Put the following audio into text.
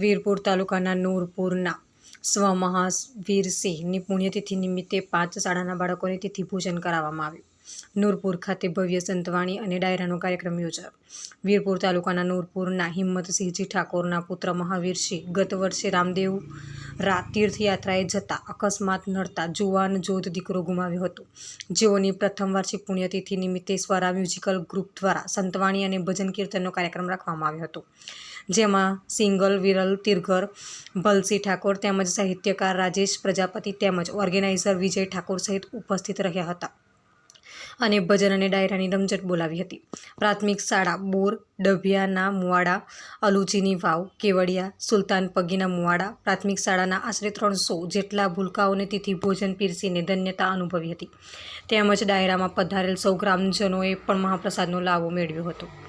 વીરપુર તાલુકાના નૂરપુરના સ્વમહાવીરસિંહની પુણ્યતિથિ નિમિત્તે પાંચ શાળાના બાળકોને તિથિ ભોજન કરાવવામાં આવ્યું. નૂરપુર ખાતે ભવ્ય સંતવાણી અને ડાયરાનો કાર્યક્રમ યોજાયો. વીરપુર તાલુકાના નૂરપુરના હિંમતસિંહજી ઠાકોરના પુત્ર મહાવીરસિંહ ગત વર્ષે રામદેવ રા તીર્થયાત્રાએ જતા અકસ્માત નડતા જુવાન જોધ દીકરો ગુમાવ્યો હતો. જેઓની પ્રથમ વાર્ષિક પુણ્યતિથિ નિમિત્તે સ્વરા મ્યુઝિકલ ગ્રુપ દ્વારા સંતવાણી અને ભજન કીર્તનનો કાર્યક્રમ રાખવામાં આવ્યો હતો. જેમાં સિંગલ વિરલ, તિરઘર, ભલસી ઠાકોર તેમજ સાહિત્યકાર રાજેશ પ્રજાપતિ તેમજ ઓર્ગેનાઇઝર વિજય ઠાકોર સહિત ઉપસ્થિત રહ્યા હતા. અને ભજન અને ડાયરાની રમઝટ બોલાવી હતી. પ્રાથમિક શાળા બોર, ડભિયાના મુવાડા, અલુચીની વાવ, કેવડિયા, સુલતાન પગીના મુવાડા, પ્રાથમિક શાળાના આશરે ત્રણસો જેટલા ભૂલકાઓને તિથિ, ભોજન, પીરસીને ધન્યતા અનુભવી હતી. તેમજ ડાયરામાં પધારેલ સૌ ગ્રામજનોએ પણ મહાપ્રસાદનો લાભો મેળવ્યો હતો.